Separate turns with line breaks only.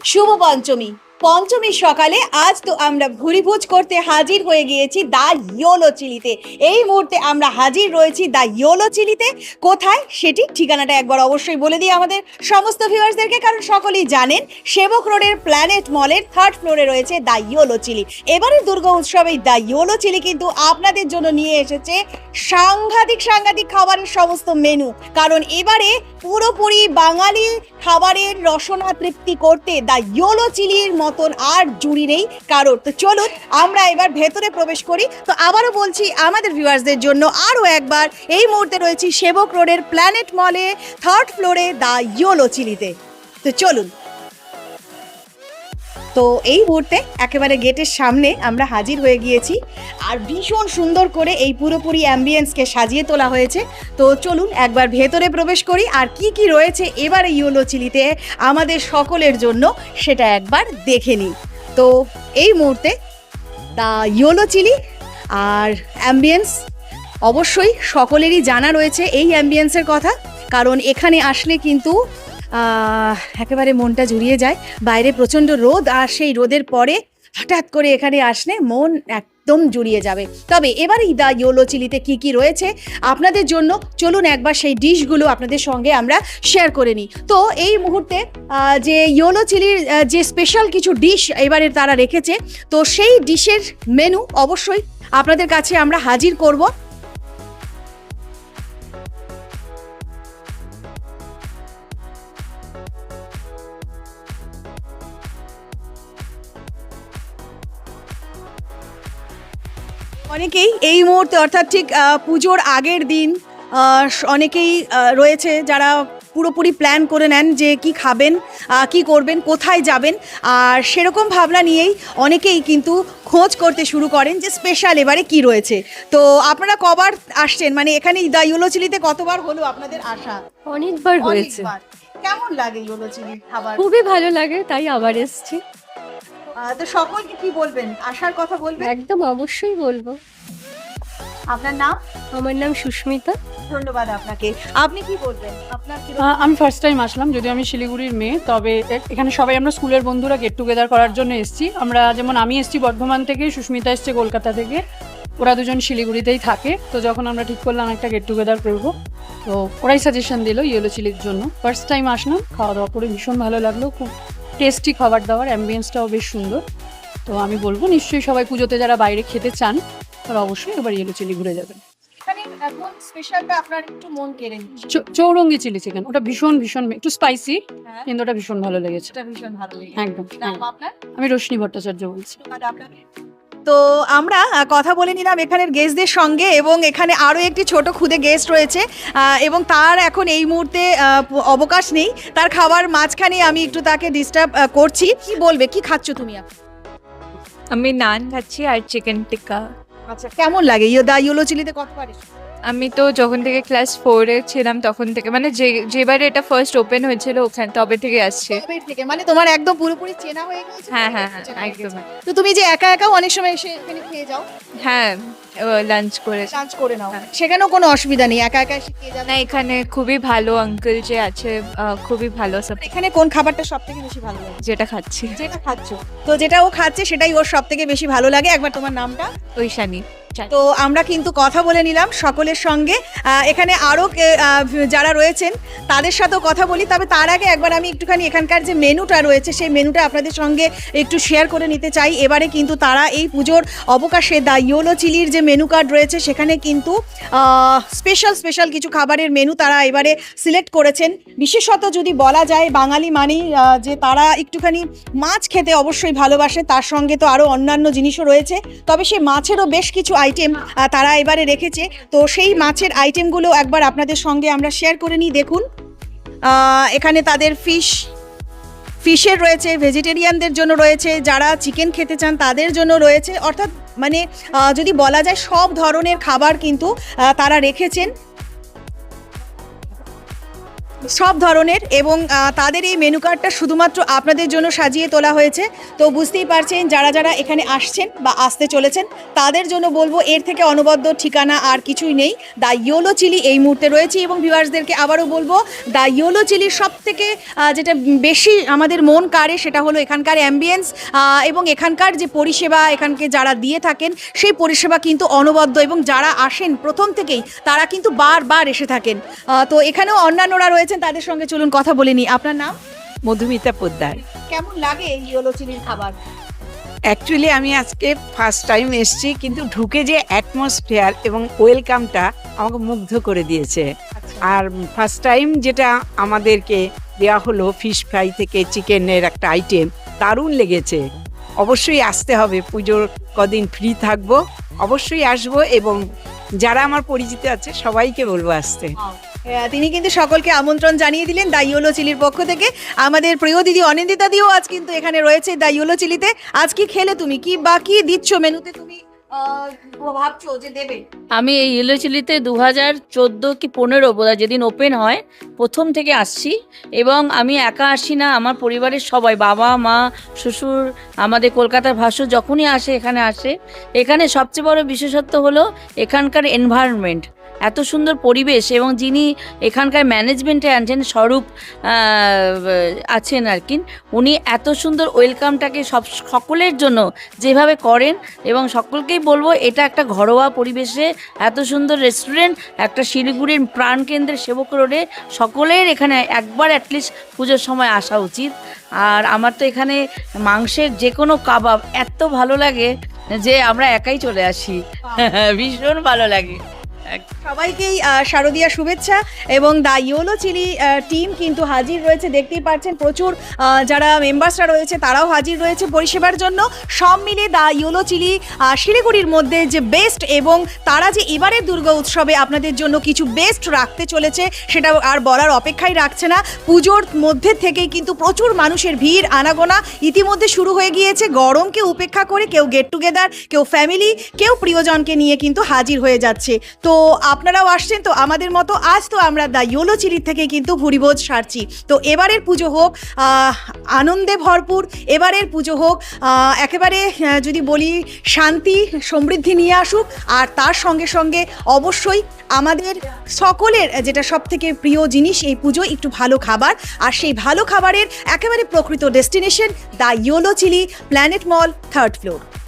শুভ পঞ্চমী। পঞ্চমীর সকালে আজ তো আমরা ভুরিভোজ করতে হাজির হয়ে গিয়েছি দা ইয়োলো চিলিতে। এই মুহূর্তে আমরা হাজির রয়েছি দা ইয়োলো চিলিতে। কোথায়? সেটি ঠিকানাটা একবার অবশ্যই বলে দিই আমাদের। সমস্ত ভিউয়ার্সদেরকে, কারণ সকলেই জানেন, সেবক রোডের প্ল্যানেট মলের থার্ড ফ্লোরে রয়েছে দা ইয়োলো চিলি। এবারের দুর্গা উৎসবে দা ইয়োলো চিলি কিন্তু আপনাদের জন্য নিয়ে এসেছে সাংঘাতিক সাংঘাতিক খাবারের সমস্ত মেনু কারণ এবারে পুরোপুরি বাঙালি খাবারের রসনা তৃপ্তি করতে দা ইয়োলো চিলির মতন আর জুড়ি নেই কারোর তো চলুন আমরা এবার ভেতরে প্রবেশ করি। তো আবারও বলছি, আমাদের ভিউয়ার্সদের জন্য আরও একবার এই মুহূর্তে রয়েছি সেবক রোডের প্ল্যানেট মলে থার্ড ফ্লোরে দা ইয়োলো চিলিতে। তো চলুন। তো এই মুহূর্তে একেবারে গেটের সামনে আমরা হাজির হয়ে গিয়েছি আর ভীষণ সুন্দর করে এই পুরোপুরি অ্যাম্বিয়েন্সকে সাজিয়ে তোলা হয়েছে। তো চলুন একবার ভেতরে প্রবেশ করি আর কি কি রয়েছে এবারে ইয়োলো চিলিতে আমাদের সকলের জন্য সেটা একবার দেখে নিই। তো এই মুহূর্তে দা ইয়োলো চিলি আর অ্যাম্বিয়েন্স অবশ্যই সকলেরই জানা রয়েছে এই অ্যাম্বিয়েন্সের কথা। কারণ এখানে আসলে কিন্তু একেবারে মনটা জুড়িয়ে যায়। বাইরে প্রচণ্ড রোদ আর সেই রোদের পরে হঠাৎ করে এখানে আসলে মন একদম জুড়িয়ে যাবে। তবে এবারে দা ইয়োলো চিলিতে কি কি রয়েছে আপনাদের জন্য চলুন একবার সেই ডিশগুলো আপনাদের সঙ্গে আমরা শেয়ার করে নিই। তো এই মুহূর্তে যে ইয়োলো চিলির যে স্পেশাল কিছু ডিশ এবারে তারা রেখেছে, তো সেই ডিশের মেনু অবশ্যই আপনাদের কাছে আমরা হাজির করব। অনেকেই এই মুহূর্তে অর্থাৎ ঠিক পুজোর আগের দিন অনেকেই রয়েছে যারা পুরোপুরি প্ল্যান করে নেন যে কি খাবেন কি করবেন কোথায় যাবেন। আর সেরকম ভাবনা নিয়েই অনেকেই কিন্তু খোঁজ করতে শুরু করেন যে স্পেশাল এবারে কি রয়েছে। তো আপনারা কবার আসছেন? মানে এখানে দা ইউলোচিলিতে কতবার হলো আপনাদের আসা?
অনেকবার হয়েছে।
কেমন লাগে ইউলোচিলি খাবার?
খুবই ভালো লাগে তাই আবার এসছি।
তো সকলকে কি বলবেন? আসার কথা বলবেন?
একদম অবশ্যই বলব।
আপনার নাম?
আমার নাম সুস্মিতা।
ধন্যবাদ আপনাকে। আপনি কি বলবেন? আপনার
আমি ফার্স্ট টাইম আসলাম যদিও আমি শিলিগুড়ির মেয়ে তবে এখানে সবাই আমরা স্কুলের বন্ধুরা গেট টুগেদার করার জন্য এসেছি। আমরা যেমন আমি এসেছি বর্ধমান থেকে সুস্মিতা এসছে কলকাতা থেকে ওরা দুজন শিলিগুড়িতেই থাকে। তো যখন আমরা ঠিক করলাম একটা গেট টুগেদার করব। তো ওরাই সাজেশন দিল ইয়েলো চিলির জন্য। ফার্স্ট টাইম আসলাম খাওয়া দাওয়া করে ভীষণ ভালো লাগল খুব টেস্টি খাবার দাবার অ্যাম্বিয়েন্সটাও বেশ সুন্দর। তো আমি বলব নিশ্চয়ই সবাই পুজোতে যারা বাইরে খেতে চান তারা অবশ্যই এবার ইয়েলো চিলি ঘুরে যাবেন। চৌরঙ্গি চিলি চিকেন ওটা ভীষণ ভীষণ একটু স্পাইসি
হ্যাঁ।
কিন্তু ওটা ভীষণ ভালো লেগেছে।
ভীষণ
একদম আমি রশ্মি ভট্টাচার্য বলছি।
তো আমরা কথা বলে নিলাম এখানের গেস্টদের সঙ্গে এবং এখানে আরও একটি ছোট খুদে গেস্ট রয়েছে এবং তার এখন এই মুহূর্তে অবকাশ নেই। তার খাবার মাঝখানে আমি একটু তাকে ডিস্টার্ব করছি। কি বলবে? কি খাচ্ছ তুমি?
আমি নান খাচ্ছি আর চিকেন টিক্কা
আচ্ছা কেমন লাগে? ইয়ে দা ইউলো চিলিতে কত এসেছ?
আমি তো যখন থেকে ক্লাস ফোরে ছিলাম তখন থেকে মানে যে যেবারে এটা ফার্স্ট ওপেন হয়েছিল ওখানে তবে থেকে আসছে।
থেকে মানে তোমার একদম পুরোপুরি চেনা হয়ে গেছে
হ্যাঁ হ্যাঁ হ্যাঁ একদম
তো তুমি যে একা একাও অনেক সময় এসে এখানে খেয়ে যাও?
হ্যাঁ লাঞ্চ করে।
লাঞ্চ করে নাও।
হ্যাঁ।
সেখানেও কোনো অসুবিধা নেই একা একা এসে খেয়ে যাও
না এখানে খুবই ভালো আঙ্কেল যে আছে খুবই ভালো সব।
এখানে কোন খাবারটা সব থেকে বেশি ভালো লাগে?
যেটা খাচ্ছি।
যেটা খাচ্ছ। তো যেটা ও খাচ্ছে সেটাই ওর সব থেকে বেশি ভালো লাগে। একবার তোমার নামটা?
ওই শানি
তো আমরা কিন্তু কথা বলে নিলাম সকলের সঙ্গে। এখানে আরও যারা রয়েছেন, তাদের সাথেও কথা বলি। তবে তার আগে একবার আমি একটুখানি এখানকার যে মেনুটা রয়েছে, সেই মেনুটা আপনাদের সঙ্গে একটু শেয়ার করে নিতে চাই। এবারে কিন্তু তারা এই পুজোর অবকাশে দা ইয়োলো চিলির যে মেনু কার্ড রয়েছে, সেখানে কিন্তু স্পেশাল স্পেশাল কিছু খাবারের মেনু তারা এবারে সিলেক্ট করেছেন। বিশেষত যদি বলা যায় বাঙালি মানেই যে তারা একটুখানি মাছ খেতে অবশ্যই ভালোবাসে। তার সঙ্গে তো আরও অন্যান্য জিনিসও রয়েছে। তবে সেই মাছেরও বেশ কিছু আইটেম তারা এবারে রেখেছে। তো সেই মাছের আইটেমগুলো একবার আপনাদের সঙ্গে আমরা শেয়ার করে নিই, দেখুন। এখানে তাদের ফিশ ফিশের রয়েছে ভেজিটেরিয়ানদের জন্য রয়েছে, যারা চিকেন খেতে চান তাদের জন্য রয়েছে। অর্থাৎ মানে যদি বলা যায় সব ধরনের খাবার কিন্তু তারা রেখেছেন। সব ধরনের এবং তাদের এই মেনু কার্ডটা শুধুমাত্র আপনাদের জন্য সাজিয়ে তোলা হয়েছে। তো বুঝতেই পারছেন, যারা যারা এখানে আসছেন বা আসতে চলেছেন, তাদের জন্য বলব এর থেকে অনবদ্য ঠিকানা আর কিছুই নেই। দ্য ইয়োলো চিলি এই মুহূর্তে রয়েছে এবং ভিউয়ার্সদেরকে আবারও বলব দ্য ইয়োলো চিলির সব থেকে যেটা বেশি আমাদের মন কাড়ে সেটা হলো এখানকার অ্যাম্বিয়েন্স এবং এখানকার যে পরিষেবা এখানকে যারা দিয়ে থাকেন, সেই পরিষেবা কিন্তু অনবদ্য এবং যারা আসেন প্রথম থেকেই, তারা কিন্তু বারবার এসে থাকেন। তো এখানেও অন্যান্যরা রয়েছেন তাদের সঙ্গে চলুন কথা বলে নিই। আপনার নাম?
মধুমিতা পোদ্দার।
কেমন লাগে এই ইয়োলো চিলির খাবার?
অ্যাকচুয়ালি আমি আজকে ফার্স্ট টাইম এসেছি কিন্তু ঢুকে যে অ্যাটমসফিয়ার এবং ওয়েলকামটা আমাকে মুগ্ধ করে দিয়েছে। আর ফার্স্ট টাইম যেটা আমাদেরকে দেওয়া হলো ফিশ ফ্রাই থেকে চিকেনের একটা আইটেম দারুণ লেগেছে। অবশ্যই আসতে হবে পুজোর কদিন ফ্রি থাকব। অবশ্যই আসব এবং যারা আমার পরিচিত আছে সবাইকে বলব আসতে।
তিনি কিন্তু সকলকে আমন্ত্রণ জানিয়ে দিলেন দা ইয়োলো চিলির পক্ষ থেকে। আমাদের প্রিয় দিদি অনিন্দিতা দিও আজ কিন্তু এখানে রয়েছে দা ইয়োলো চিলিতে। আজ কি খেলে তুমি? কি বা কি দিচ্ছ মেনুতে তুমি? ভাবছ যে দেবে?
আমি এই ইয়েলো চিলিতে দু হাজার চোদ্দ কি পনেরো বোধহয় যেদিন ওপেন হয়, প্রথম থেকে আসছি। এবং আমি একা আসি না, আমার পরিবারের সবাই, বাবা, মা, শ্বশুর, আমাদের কলকাতার ভাষ্য যখনই আসে, এখানে আসে। এখানে সবচেয়ে বড় বিশেষত্ব হলো এখানকার এনভায়রনমেন্ট এত সুন্দর পরিবেশ এবং যিনি এখানকার ম্যানেজমেন্টে আছেন, স্বরূপ আছেন আর কি উনি এত সুন্দর ওয়েলকামটাকে সব সকলের জন্য যেভাবে করেন এবং সকলকেই বলব, এটা একটা ঘরোয়া পরিবেশে এত সুন্দর রেস্টুরেন্ট একটা শিলিগুড়ির প্রাণকেন্দ্রের সেবক রোডে সকলের এখানে একবার অ্যাটলিস্ট পুজোর সময় আসা উচিত। আর আমার তো এখানে মাংসের যে কোনো কাবাব এত ভালো লাগে যে আমরা একাই চলে আসি। ভীষণ ভালো লাগে।
সবাইকেই শারদীয়া শুভেচ্ছা এবং দা ইয়োলো চিলি টিম কিন্তু হাজির রয়েছে। দেখতেই পাচ্ছেন প্রচুর যারা মেম্বার্সরা রয়েছে তারাও হাজির রয়েছে পরিষেবার জন্য। সব মিলে দা ইয়োলো চিলি শিলিগুড়ির মধ্যে যে বেস্ট এবং তারা যে এবারের দুর্গা উৎসবে আপনাদের জন্য কিছু বেস্ট রাখতে চলেছে, সেটা আর বলার অপেক্ষাই রাখছে না। পুজোর মধ্যে থেকেই কিন্তু প্রচুর মানুষের ভিড়, আনাগোনা ইতিমধ্যে শুরু হয়ে গিয়েছে। গরমকে উপেক্ষা করে কেউ গেট টুগেদার কেউ ফ্যামিলি কেউ প্রিয়জনকে নিয়ে কিন্তু হাজির হয়ে যাচ্ছে। তো আপনারাও আসছেন তো আমাদের মতো। আজ তো আমরা দ্য ইয়োলো চিলির থেকে কিন্তু ভুরিভোজ সারছি। তো এবারের পুজো হোক আনন্দে ভরপুর। এবারের পুজো হোক একেবারে যদি বলি শান্তি, সমৃদ্ধি নিয়ে আসুক। আর তার সঙ্গে সঙ্গে অবশ্যই আমাদের সকলের, যেটা সব থেকে প্রিয় জিনিস, এই পুজো একটু ভালো খাবার। আর সেই ভালো খাবারের একেবারে প্রকৃত destination the yellow chilli planet mall third floor.